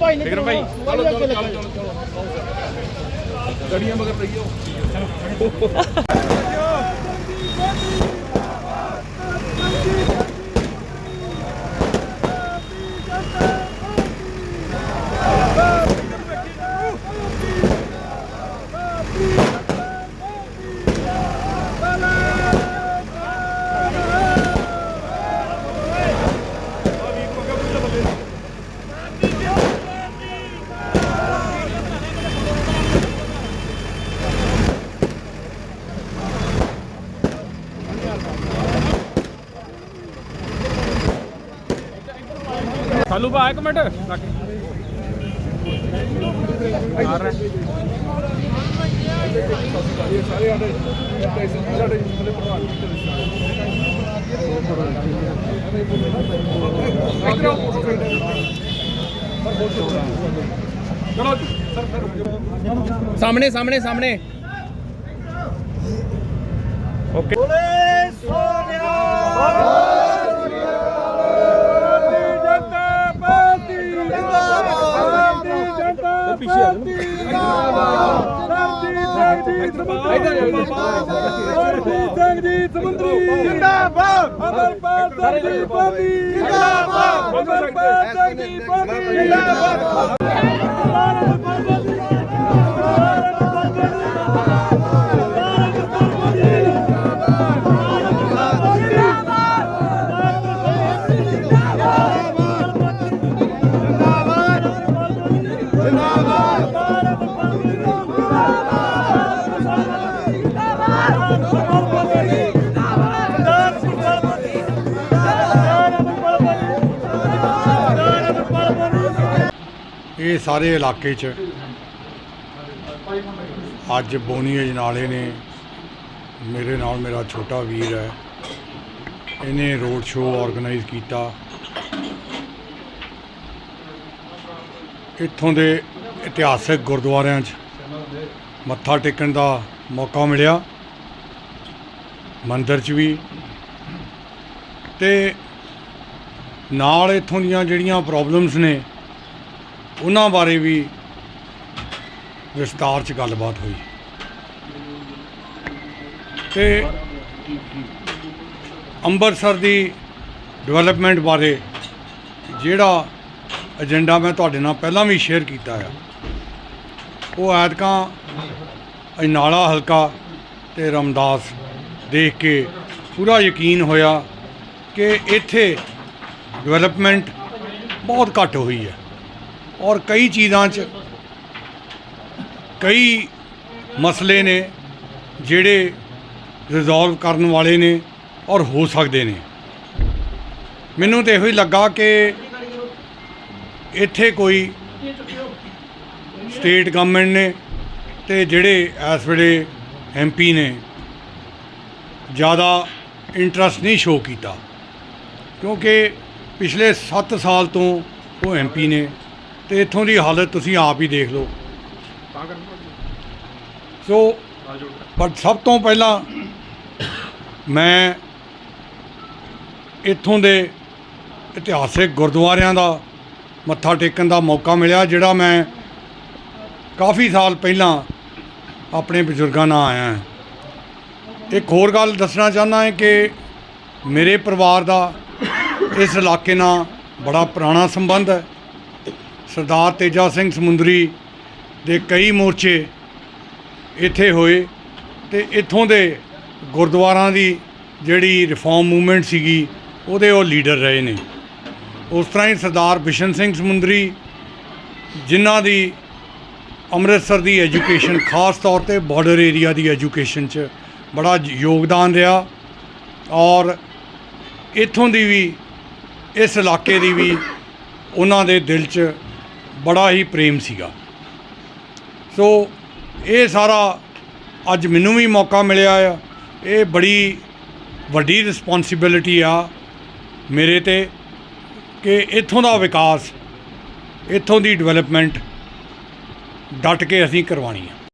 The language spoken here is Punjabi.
ਭਾਈ ਨੇ ਫਿਕਰ ਭਾਈ। ਚਲੋ ਚਲੋ ਚਲੋ ਗੜੀਆਂ ਮਗਰ ਪਈਓ ਸਾਲੂ ਬਾ ਇੱਕ ਮਿੰਟ। ਸਾਹਮਣੇ ਸਾਹਮਣੇ ਰਿਹਾ ਸਾਰੇ ਸਾਡੇ ਪੈਸੇ ਸਾਹਮਣੇ ਸਾਹਮਣੇ ਸਾਹਮਣੇ ਓਕੇ ਜਿੰਦਾਬਾਦ। ਅਮਰਪਾਲ ਸਿੰਘ ਜੀ ਪਾਰਟੀ ਜਿੰਦਾਬਾਦ। ਅਮਰਪਾਲ ਸਿੰਘ ਜੀ ਪਾਰਟੀ ਜਿੰਦਾਬਾਦ। ਇਹ ਸਾਰੇ ਇਲਾਕੇ 'ਚ ਅੱਜ ਬੋਨੀ ਅਜਨਾਲੇ ਨੇ ਮੇਰੇ ਨਾਲ ਮੇਰਾ ਛੋਟਾ ਵੀਰ ਹੈ। ਇਹਨੇ ਰੋਡ ਸ਼ੋਅ ਆਰਗੇਨਾਈਜ਼ ਕੀਤਾ। ਇੱਥੋਂ ਦੇ ਇਤਿਹਾਸਕ ਗੁਰਦੁਆਰਿਆਂ 'ਚ ਮੱਥਾ ਟੇਕਣ ਦਾ ਮੌਕਾ ਮਿਲਿਆ। ਮੰਦਿਰ 'ਚ ਵੀ। ਤੇ ਨਾਲ ਇੱਥੋਂ ਦੀਆਂ ਜਿਹੜੀਆਂ ਪ੍ਰੋਬਲਮਸ ਨੇ ਉਹਨਾਂ ਬਾਰੇ ਵੀ ਵਿਸਤਾਰ ਚ ਗੱਲਬਾਤ ਹੋਈ। ਤੇ ਅੰਮ੍ਰਿਤਸਰ ਦੀ ਡਿਵੈਲਪਮੈਂਟ ਬਾਰੇ ਜਿਹੜਾ ਏਜੰਡਾ ਮੈਂ ਤੁਹਾਡੇ ਨਾਲ ਪਹਿਲਾਂ ਵੀ ਸ਼ੇਅਰ ਕੀਤਾ ਆ, ਉਹ ਐਤਕਾਂ ਅਜਨਾਲਾ ਹਲਕਾ ਤੇ ਰਮਦਾਸ ਦੇਖ ਕੇ ਪੂਰਾ ਯਕੀਨ ਹੋਇਆ ਕਿ ਇੱਥੇ ਡਿਵੈਲਪਮੈਂਟ ਬਹੁਤ ਘੱਟ ਹੋਈ ਹੈ। ਔਰ ਕਈ ਚੀਜ਼ਾਂ 'ਚ ਕਈ ਮਸਲੇ ਨੇ ਜਿਹੜੇ ਰਿਜ਼ੋਲਵ ਕਰਨ ਵਾਲੇ ਨੇ ਔਰ ਹੋ ਸਕਦੇ ਨੇ। ਮੈਨੂੰ ਤਾਂ ਇਹੋ ਹੀ ਲੱਗਾ ਕਿ ਇੱਥੇ ਕੋਈ ਸਟੇਟ ਗਵਰਨਮੈਂਟ ਨੇ ਤੇ ਜਿਹੜੇ ਇਸ ਵੇਲੇ ਐਮਪੀ ਨੇ ਜ਼ਿਆਦਾ ਇੰਟਰਸਟ ਨਹੀਂ ਸ਼ੋ ਕੀਤਾ। ਕਿਉਂਕਿ ਪਿਛਲੇ 7 ਸਾਲ ਤੋਂ ਉਹ ਐਮਪੀ ਨੇ ਤੇ ਇੱਥੋਂ ਦੀ ਹਾਲਤ ਤੁਸੀਂ ਆਪ ਹੀ ਦੇਖ ਲਓ। ਸੋ ਪਰ ਸਭ ਤੋਂ ਪਹਿਲਾਂ ਮੈਂ ਇੱਥੋਂ ਦੇ ਇਤਿਹਾਸਿਕ ਗੁਰਦੁਆਰਿਆਂ ਦਾ ਮੱਥਾ ਟੇਕਣ ਦਾ ਮੌਕਾ ਮਿਲਿਆ ਜਿਹੜਾ ਮੈਂ ਕਾਫੀ ਸਾਲ ਪਹਿਲਾਂ ਆਪਣੇ ਬਜ਼ੁਰਗਾਂ ਨਾਲ ਆਇਆ ਹਾਂ। ਇੱਕ ਹੋਰ ਗੱਲ ਦੱਸਣਾ ਚਾਹੁੰਦਾ ਹਾਂ ਕਿ ਮੇਰੇ ਪਰਿਵਾਰ ਦਾ ਇਸ ਇਲਾਕੇ ਨਾਲ ਬੜਾ ਪੁਰਾਣਾ ਸੰਬੰਧ ਹੈ। ਸਰਦਾਰ ਤੇਜਾ ਸਿੰਘ ਸਮੁੰਦਰੀ ਦੇ ਕਈ ਮੋਰਚੇ ਇੱਥੇ ਹੋਏ ਤੇ ਇੱਥੋਂ ਦੇ ਗੁਰਦੁਆਰਾਂ ਦੀ ਜਿਹੜੀ ਰਿਫਾਰਮ ਮੂਵਮੈਂਟ ਸੀਗੀ, ਉਹਦੇ ਉਹ ਲੀਡਰ ਰਹੇ ਨੇ। ਉਸ ਤਰ੍ਹਾਂ ਹੀ ਸਰਦਾਰ ਬਿਸ਼ਨ ਸਿੰਘ ਸਮੁੰਦਰੀ, ਜਿਨ੍ਹਾਂ ਦੀ ਅੰਮ੍ਰਿਤਸਰ ਦੀ ਐਜੂਕੇਸ਼ਨ ਖਾਸ ਤੌਰ ਤੇ ਬਾਰਡਰ ਏਰੀਆ ਦੀ ਐਜੂਕੇਸ਼ਨ 'ਚ ਬੜਾ ਯੋਗਦਾਨ ਰਿਹਾ ਔਰ ਇੱਥੋਂ ਦੀ ਵੀ, ਇਸ ਇਲਾਕੇ ਦੀ ਵੀ ਉਹਨਾਂ ਦੇ ਦਿਲ 'ਚ ਬੜਾ ਹੀ ਪ੍ਰੇਮ ਸੀਗਾ। ਸੋ ਇਹ ਸਾਰਾ ਅੱਜ ਮੈਨੂੰ ਵੀ ਮੌਕਾ ਮਿਲਿਆ ਆ। ਇਹ ਬੜੀ ਵੱਡੀ ਰਿਸਪੌਂਸਿਬਿਲਿਟੀ ਆ ਮੇਰੇ ਤੇ ਕਿ ਇੱਥੋਂ ਦਾ ਵਿਕਾਸ, ਇੱਥੋਂ ਦੀ ਡਿਵੈਲਪਮੈਂਟ ਡਟ ਕੇ ਅਸੀਂ ਕਰਵਾਉਣੀ ਆ।